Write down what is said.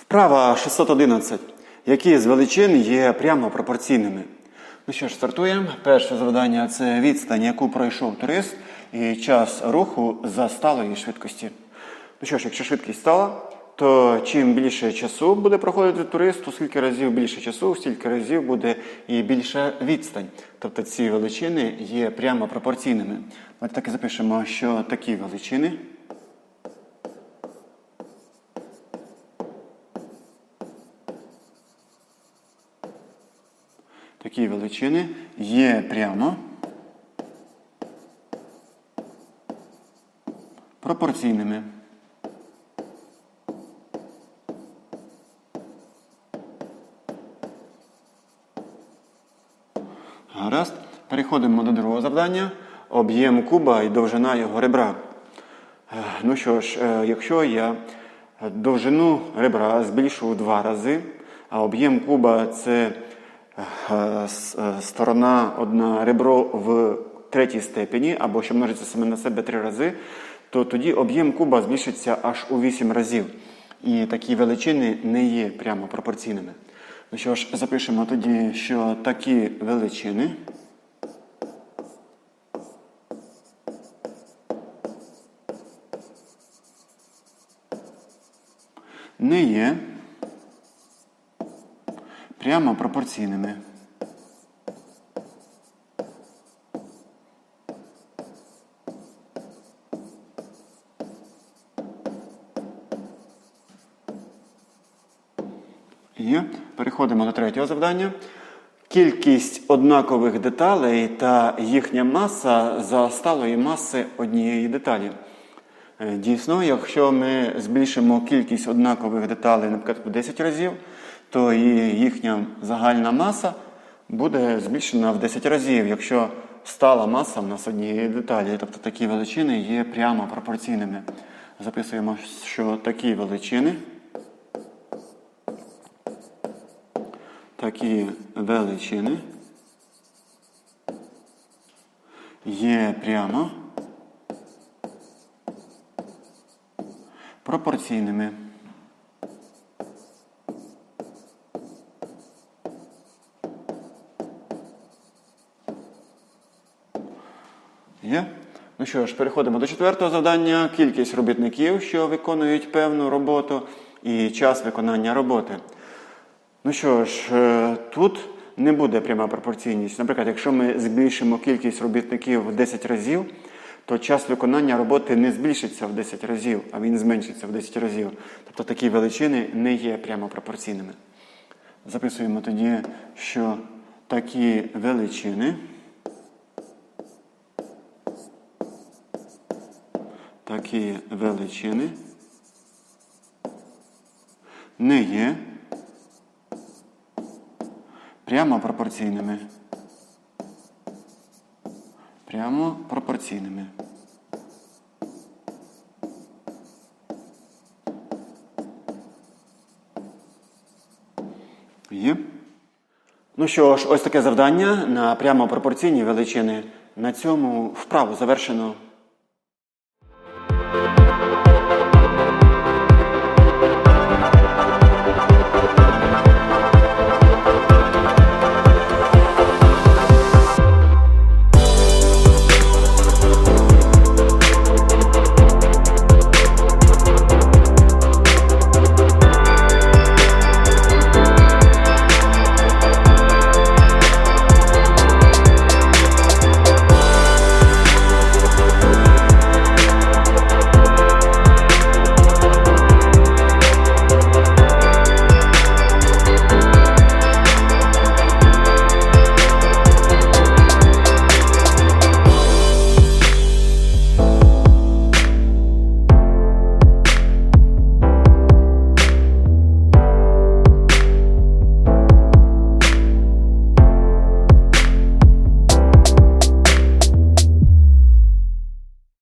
Вправа 611. Які з величин є прямо пропорційними? Ну що ж, стартуємо. Перше завдання це відстань, яку пройшов турист, і час руху за сталої швидкості. Ну що ж, якщо швидкість стала, то чим більше часу буде проходити турист, то скільки разів більше часу, стільки разів буде і більша відстань. Тобто ці величини є прямо пропорційними. Давайте так і запишемо, що такі величини. Такі величини є прямо пропорційними. Гаразд. Переходимо до другого завдання. Об'єм куба і довжина його ребра. Е, Ну що ж, е, якщо я довжину ребра збільшу в два рази, а об'єм куба це сторона одна ребро в третій степені, або що множиться саме на себе три рази, то тоді об'єм куба збільшиться аж у вісім разів. І такі величини не є прямо пропорційними. Ну що ж, запишемо тоді, що такі величини. не є прямо пропорційними. Є. Переходимо до третього завдання. Кількість однакових деталей та їхня маса за сталої маси однієї деталі. Е, Дійсно, якщо ми збільшимо кількість однакових деталей, наприклад, в 10 разів, то і їхня загальна маса буде збільшена в 10 разів, якщо стала маса в нас однієї деталі. Тобто такі величини є прямо пропорційними. Записуємо, що такі величини. Такі величини є прямо пропорційними. Є? Ну що ж, переходимо до четвертого завдання. Кількість робітників, що виконують певну роботу, і час виконання роботи. Ну що ж, е, тут не буде пряма пропорційність. Наприклад, якщо ми збільшимо кількість робітників в 10 разів, то час виконання роботи не збільшиться в 10 разів, а він зменшиться в 10 разів. Тобто такі величини не є прямо пропорційними. Записуємо тоді, що такі величини. Такі величини не є прямо пропорційними. Прямо пропорційними. Є. Ну що ж, ось таке завдання на прямо пропорційні величини. На цьому вправу завершено.